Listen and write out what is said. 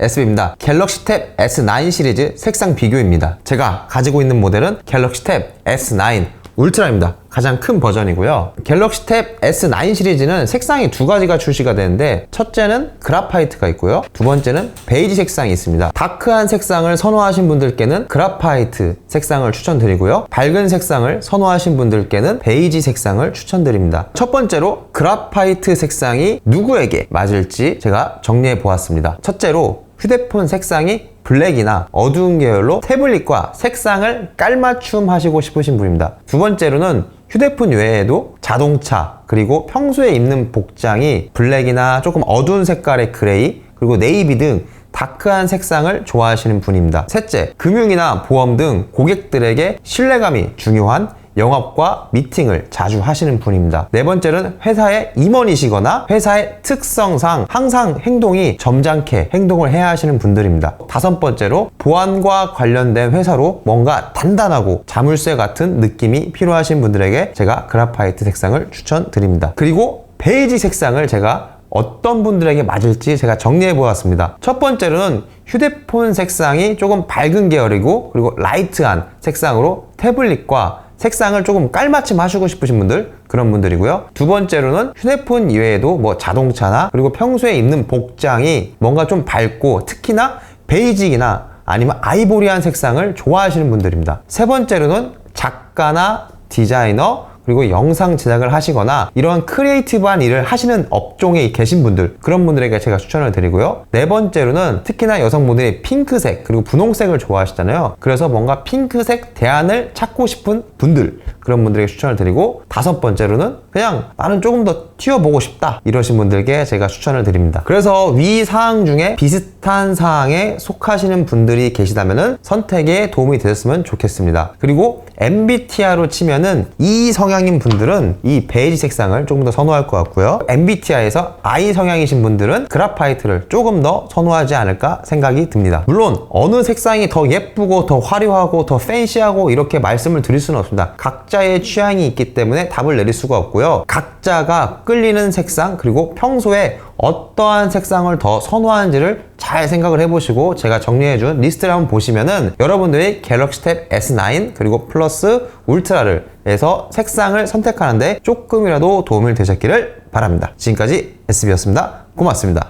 SB입니다. 갤럭시 탭 S9 시리즈 색상 비교입니다. 제가 가지고 있는 모델은 갤럭시 탭 S9 울트라입니다. 가장 큰 버전이고요. 갤럭시 탭 S9 시리즈는 색상이 두 가지가 출시가 되는데 첫째는 그라파이트가 있고요. 두 번째는 베이지 색상이 있습니다. 다크한 색상을 선호하신 분들께는 그라파이트 색상을 추천드리고요. 밝은 색상을 선호하신 분들께는 베이지 색상을 추천드립니다. 첫 번째로 그라파이트 색상이 누구에게 맞을지 제가 정리해 보았습니다. 첫째로 휴대폰 색상이 블랙이나 어두운 계열로 태블릿과 색상을 깔맞춤 하시고 싶으신 분입니다. 두 번째로는 휴대폰 외에도 자동차 그리고 평소에 입는 복장이 블랙이나 조금 어두운 색깔의 그레이 그리고 네이비 등 다크한 색상을 좋아하시는 분입니다. 셋째, 금융이나 보험 등 고객들에게 신뢰감이 중요한 영업과 미팅을 자주 하시는 분입니다. 네 번째는 회사의 임원이시거나 회사의 특성상 항상 행동이 점잖게 행동을 해야 하시는 분들입니다. 다섯 번째로 보안과 관련된 회사로 뭔가 단단하고 자물쇠 같은 느낌이 필요하신 분들에게 제가 그라파이트 색상을 추천드립니다. 그리고 베이지 색상을 제가 어떤 분들에게 맞을지 제가 정리해 보았습니다. 첫 번째로는 휴대폰 색상이 조금 밝은 계열이고 그리고 라이트한 색상으로 태블릿과 색상을 조금 깔맞춤 하시고 싶으신 분들 그런 분들이고요. 두 번째로는 휴대폰 이외에도 뭐 자동차나 그리고 평소에 입는 복장이 뭔가 좀 밝고 특히나 베이직이나 아니면 아이보리한 색상을 좋아하시는 분들입니다. 세 번째로는 작가나 디자이너 그리고 영상 제작을 하시거나 이러한 크리에이티브한 일을 하시는 업종에 계신 분들 그런 분들에게 제가 추천을 드리고요. 네 번째로는 특히나 여성분들이 핑크색 그리고 분홍색을 좋아하시잖아요. 그래서 뭔가 핑크색 대안을 찾고 싶은 분들 그런 분들에게 추천을 드리고 다섯 번째로는 그냥 나는 조금 더 튀어보고 싶다 이러신 분들께 제가 추천을 드립니다. 그래서 위 사항 중에 비슷한 사항에 속하시는 분들이 계시다면 선택에 도움이 되셨으면 좋겠습니다. 그리고 MBTI로 치면은 이 성향 인 분들은 이 베이지 색상을 조금 더 선호할 것 같고요. MBTI에서 I 성향이신 분들은 그라파이트를 조금 더 선호하지 않을까 생각이 듭니다. 물론 어느 색상이 더 예쁘고 더 화려하고 더 팬시하고 이렇게 말씀을 드릴 수는 없습니다. 각자의 취향이 있기 때문에 답을 내릴 수가 없고요. 각자가 끌리는 색상 그리고 평소에 어떠한 색상을 더 선호하는지를 잘 생각을 해보시고 제가 정리해준 리스트를 한번 보시면은 여러분들이 갤럭시 탭 S9 그리고 플러스 울트라를 해서 색상을 선택하는데 조금이라도 도움이 되셨기를 바랍니다. 지금까지 SB였습니다. 고맙습니다.